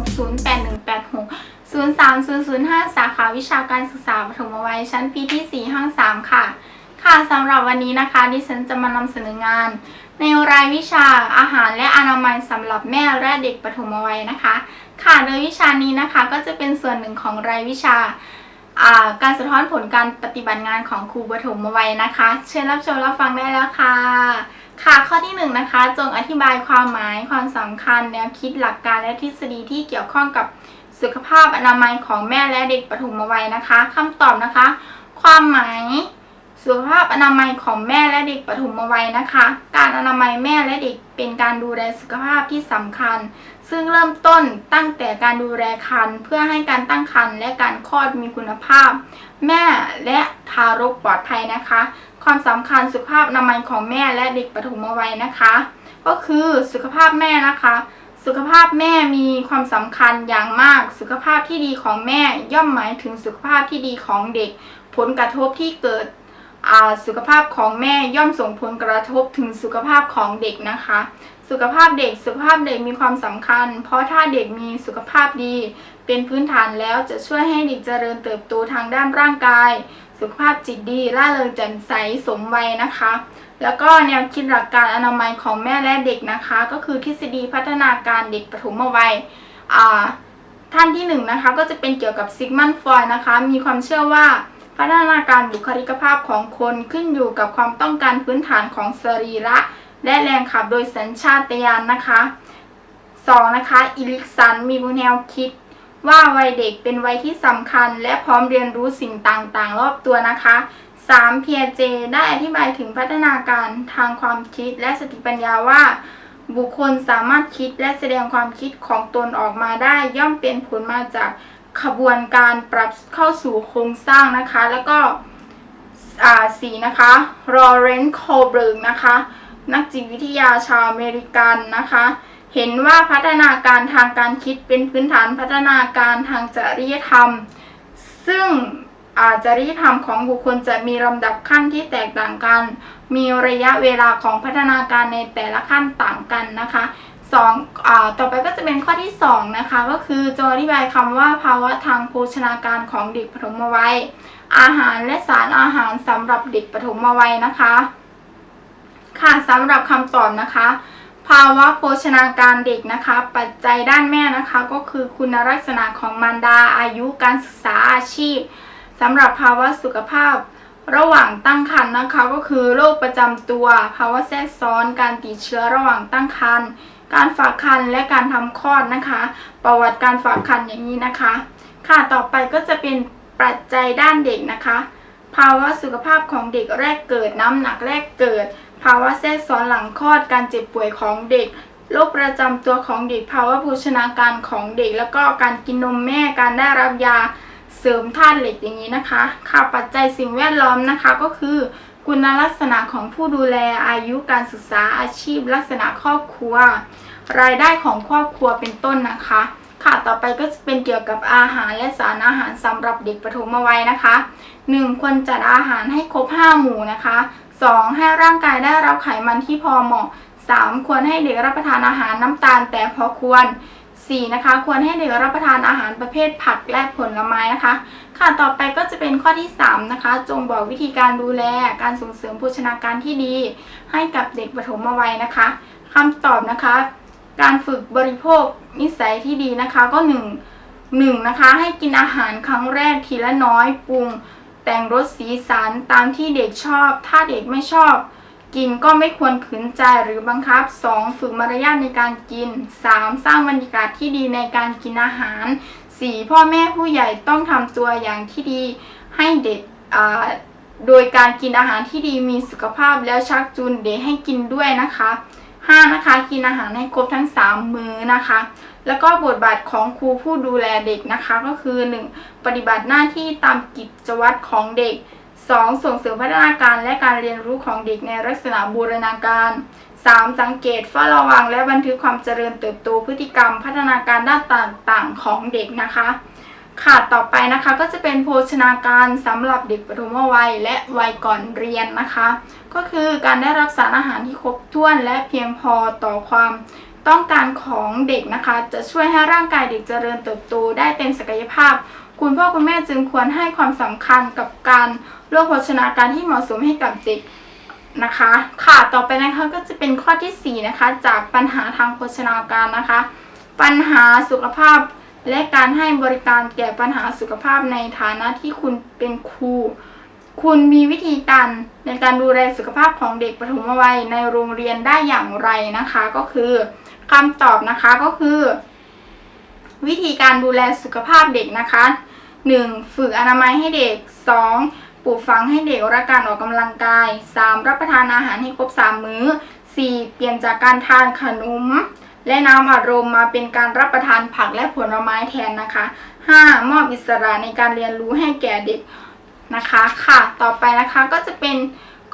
0818603005 สาขาวิชาการศึกษาปฐมวัยชั้นปีที่ 4 ห้อง 3 ค่ะ ค่ะสำหรับวันนี้นะคะดิฉันจะมานำเสนองาน ในรายวิชาอาหารและอนามัยสำหรับแม่และเด็กปฐมวัยนะคะ ค่ะโดยวิชานี้นะคะก็จะเป็นส่วนหนึ่งของรายวิชาการสะท้อนผลการปฏิบัติงานของครูปฐมวัยนะคะ เชิญรับชมรับฟังได้แล้วค่ะ ค่ะข้อที่หนึ่งนะคะจงอธิบายความหมายความสำคัญ แนวคิดหลักการและทฤษฎีที่เกี่ยวข้องกับสุขภาพอนามัยของแม่และเด็กปฐมวัยนะคะคำตอบนะคะ ความหมายสุขภาพอนามัยของแม่และเด็กปฐมวัยนะคะ การอนามัยแม่และเด็กเป็นการดูแลสุขภาพที่สำคัญ ซึ่งเริ่มต้นตั้งแต่การดูแลครรภ์เพื่อให้การตั้งครรภ์และการคลอดมีคุณภาพ แม่และทารกปลอดภัยนะคะ ความสำคัญสุขภาพอนามัยของแม่และเด็กปฐมวัยนะคะ ก็คือสุขภาพแม่นะคะ สุขภาพแม่มีความสำคัญอย่างมาก สุขภาพที่ดีของแม่ย่อมหมายถึงสุขภาพที่ดีของเด็ก ผลกระทบที่เกิดสุขภาพของแม่ย่อมส่งผลกระทบถึงสุขภาพของเด็กนะคะ สุขภาพเด็กสุขภาพเด็กมีความสำคัญ เพราะถ้าเด็กมีสุขภาพดี เป็นพื้นฐานแล้วจะช่วยให้เด็กเจริญเติบโตทางด้านร่างกาย สุขภาพจิตดีร่าเริงแจ่มใสสมวัยนะคะ แล้วก็แนวคิดหลักการอนามัยของแม่และเด็กนะคะ ก็คือทฤษฎีพัฒนาการเด็กปฐมวัยอ่าท่านที่หนึ่งนะคะก็จะเป็นเกี่ยวกับซิกมันฟอยนะคะ มีความเชื่อว่าพัฒนาการบุคลิกภาพของคนขึ้นอยู่กับความต้องการพื้นฐานของสรีระ และแรงขับโดยสัญชาตญาณนะคะ 2. นะคะอิลิกสันมีแนวคิด ว่าวัยเด็กเป็นวัยที่สำคัญ และพร้อมเรียนรู้สิ่งต่างๆ รอบตัวนะคะ 3. เพียเจได้อธิบายถึงพัฒนาการทางความคิดและสติปัญญาว่า บุคคลสามารถคิดและแสดงความคิดของตนออกมาได้ ย่อมเป็นผลมาจากขบวนการปรับเข้าสู่โครงสร้างนะคะ แล้วก็สีนะคะรอเรนโคเบิร์กนะคะ นักจิตวิทยาชาวอเมริกันนะคะ เห็นว่าพัฒนาการทางการคิดเป็นพื้นฐานพัฒนาการทางจริยธรรม ซึ่งอจริยธรรมของบุคคลจะมีลำดับขั้นที่แตกต่างกัน มีระยะเวลาของพัฒนาการในแต่ละขั้นต่างกันนะคะสองอต่อไปก็จะเป็นข้อที่สองนะคะก็คือจะอธิบายคำว่าภาวะทางโภชนาการของเด็กปฐมวัย อาหารและสารอาหารสำหรับเด็กปฐมวัยนะคะ ค่ะสำหรับคำตอบนะคะ ภาวะโภชนาการเด็กนะคะ ปัจจัยด้านแม่นะคะ ก็คือคุณลักษณะของมารดาอายุการศึกษาอาชีพสำหรับภาวะสุขภาพระหว่างตั้งครรภ์นะคะ ก็คือโรคประจำตัว ภาวะแทรกซ้อนการติดเชื้อระหว่างตั้งครรภ์การฝากครรภ์และการทำคลอดนะคะ ประวัติการฝากครรภ์อย่างนี้นะคะ ค่ะต่อไปก็จะเป็นปัจจัยด้านเด็กนะคะ ภาวะสุขภาพของเด็กแรกเกิดน้ำหนักแรกเกิด ภาวะแทรกซ้อนหลังคลอด การเจ็บป่วยของเด็ก โรคประจำตัวของเด็ก ภาวะโภชนาการของเด็ก แล้วก็การกินนมแม่ การได้รับยาเสริมธาตุเหล็กอย่างนี้นะคะ ค่ะ ปัจจัยสิ่งแวดล้อมนะคะก็คือ คุณลักษณะของผู้ดูแล อายุการศึกษา อาชีพ ลักษณะครอบครัว รายได้ของครอบครัวเป็นต้นนะคะ ค่ะ ต่อไปก็จะเป็นเกี่ยวกับอาหารและสารอาหารสำหรับเด็กปฐมวัยนะคะ 1. ควรจัดอาหารให้ครบ 5 หมู่นะคะ 2. ให้ร่างกายได้รับไขมันที่พอเหมาะ 3. ควรให้เด็กรับประทานอาหารน้ำตาลแต่พอควร 4. นะคะ ควรให้เด็กรับประทานอาหารประเภทผักและผลไม้นะคะ ค่ะต่อไปก็จะเป็นข้อที่ 3 นะคะ จงบอกวิธีการดูแล การส่งเสริมโภชนาการที่ดี ให้กับเด็กปฐมวัยนะคะคำตอบนะคะ การฝึกบริโภคนิสัยที่ดีนะคะก็หนึ่งหนึ่งนะคะให้กินอาหารครั้งแรกทีละน้อยปรุง แต่งรสสีสันตามที่เด็กชอบ ถ้าเด็กไม่ชอบ กินก็ไม่ควรขืนใจหรือบังคับ 2. ฝึกมารยาทในการกิน 3. สร้างบรรยากาศที่ดีในการกินอาหาร 4. พ่อแม่ผู้ใหญ่ต้องทำตัวอย่างที่ดีให้เด็กโดยการกินอาหารที่ดีมีสุขภาพแล้วชักจูงเด็กให้กินด้วยนะคะ 5. นะคะกินอาหารให้ครบทั้ง 3 มื้อนะคะ แล้วก็บทบาทของครูผู้ดูแลเด็กนะคะ ก็คือ 1. ปฏิบัติหน้าที่ตามกิจวัตรของเด็ก 2. ส่งเสริมพัฒนาการและการเรียนรู้ของเด็กในลักษณะบูรณาการ 3. สังเกตเฝ้าระวัง และบันทึกความเจริญเติบโตพฤติกรรม พัฒนาการด้านต่างๆ ของเด็กนะคะ ค่ะต่อไปนะคะก็จะเป็นโภชนาการสำหรับเด็กปฐมวัยและวัยก่อนเรียนนะคะ ก็คือการได้รับสารอาหารที่ครบถ้วนและเพียงพอต่อความ ต้องการของเด็กนะคะ จะช่วยให้ร่างกายเด็กเจริญเติบโตได้เต็มศักยภาพ คุณพ่อคุณแม่จึงควรให้ความสำคัญกับการเลือกโภชนาการที่เหมาะสมให้กับเด็กนะคะ ค่ะต่อไปนะคะก็จะเป็นข้อที่สี่นะคะ จากปัญหาทางโภชนาการนะคะ ปัญหาสุขภาพและการให้บริการแก่ปัญหาสุขภาพในฐานะที่คุณเป็นครูคุณมีวิธีการในการดูแลสุขภาพของเด็กปฐมวัยในโรงเรียนได้อย่างไรนะคะ ก็คือ คำตอบนะคะก็คือ วิธีการดูแลสุขภาพเด็กนะคะ 1. ฝึกอนามัยให้เด็ก 2. ปลูกฝังให้เด็กรักการออกกำลังกาย 3. รับประทานอาหารให้ครบ 3 มื้อ 4. เปลี่ยนจากการทานขนมและน้ำอัดลมมาเป็นการรับประทานผักและผลไม้แทนนะคะ 5. มอบอิสระในการเรียนรู้ให้แก่เด็กนะคะ ค่ะ ต่อไปนะคะก็จะเป็น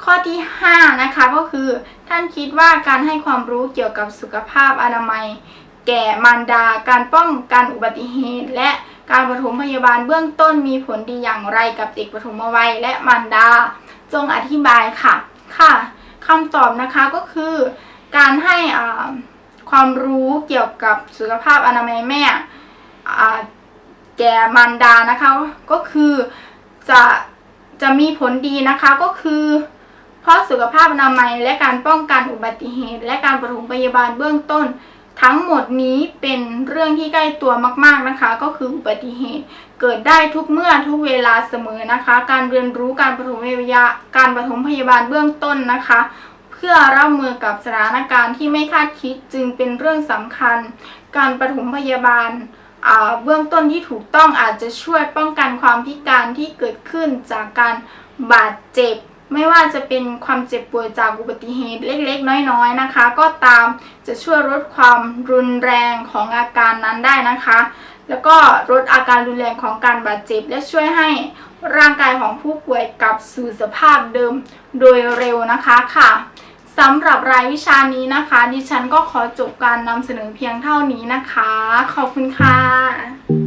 ข้อที่5นะคะก็คือท่านคิดว่าการให้ความรู้เกี่ยวกับสุขภาพอนามัย แก่มารดา การป้องกันอุบัติเหตุ และการปฐมพยาบาลเบื้องต้นมีผลดีอย่างไรกับเด็กปฐมวัยและมารดา จงอธิบายค่ะค่ะคำตอบนะคะก็คือ การให้ความรู้เกี่ยวกับสุขภาพอนามัยแม่แก่มารดานะคะก็คือจะจะมีผลดีนะคะก็คือ ราะสุขภาพอนามัยและการป้องกันอุบัติเหตุ และการปฐมพยาบาลเบื้องต้น ทั้งหมดนี้เป็นเรื่องที่ใกล้ตัวมากๆนะคะ ก็คืออุบัติเหตุ เกิดได้ทุกเมื่อทุกเวลาเสมอนะคะ การเรียนรู้การปฐมพยาบาลการปฐมพยาบาลเบื้องต้นนะคะ เพื่อรับมือกับสถานการณ์ที่ไม่คาดคิดจึงเป็นเรื่องสำคัญ การปฐมพยาบาลเบื้องต้นที่ถูกต้องอาจจะช่วยป้องกันความพิการที่เกิดขึ้นจากการบาดเจ็บ ไม่ว่าจะเป็นความเจ็บป่วยจากอุบัติเหตุเล็กๆ น้อยๆนะคะ ก็ตามจะช่วยลดความรุนแรงของอาการนั้นได้นะคะ แล้วก็ลดอาการรุนแรงของการบาดเจ็บ และช่วยให้ร่างกายของผู้ป่วยกลับสู่สภาพเดิมโดยเร็วนะคะค่ะสำหรับรายวิชานี้นะคะ ดิฉันก็ขอจบการนำเสนอเพียงเท่านี้นะคะ ขอบคุณค่ะ